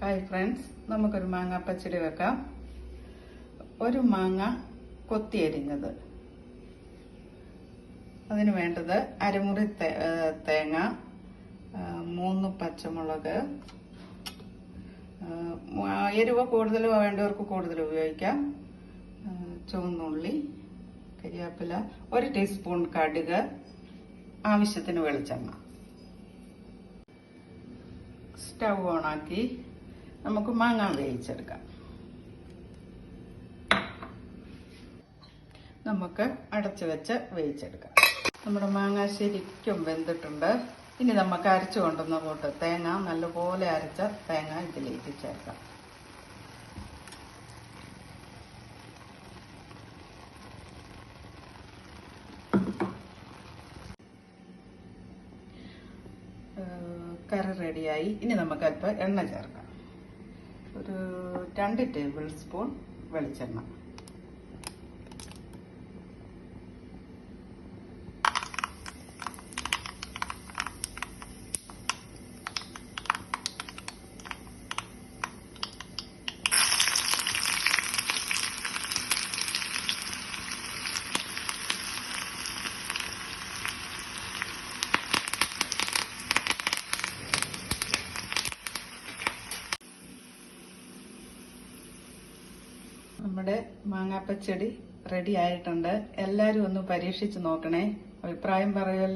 Hi friends നമുക്കൊരു മാങ്ങ പച്ചടി വെക്കാം. ഒരു മാങ്ങ കൊത്തി അരിഞ്ഞത്. അതിന് വേണ്ടത് അരമുറി തേങ്ങ മൂന്ന് പച്ചമുളക് എരിവ് കൂടുതൽ വേണ്ടവർക്ക് കൂടുതൽ ഉപയോഗിക്കാം. ചുവന്നുള്ളി കരിയാപ്പില ഒരു ടീസ്പൂൺ കടുക് ആവശ്യത്തിന് വെളിച്ചെണ്ണ. സ്റ്റൗ ഓണാക്കി. നമുക്ക് മാങ്ങ വേവിച്ചെടുക്കാം. നമുക്ക് അടച്ചു വെച്ച് വേവിച്ചെടുക്കാം. നമ്മുടെ മാങ്ങ ശരിക്കും വെന്തിട്ടുണ്ട്. ഇനി നമുക്ക് അരച്ചു കൊണ്ടുവന്ന കൂട്ട് തേങ്ങ നല്ലപോലെ അരച്ച തേങ്ങ ഇതിലേക്ക് ചേർക്കാം. കറി റെഡിയായി ഇനി നമുക്ക് അല്പം എണ്ണ ചേർക്കാം. ഒരു രണ്ട് ടേബിൾ സ്പൂൺ വെളിച്ചെണ്ണ. നമ്മുടെ മാങ്ങാപ്പച്ചടി റെഡി ആയിട്ടുണ്ട്. എല്ലാവരും ഒന്ന് പരീക്ഷിച്ച് നോക്കണേ. അഭിപ്രായം പറയുമല്ലോ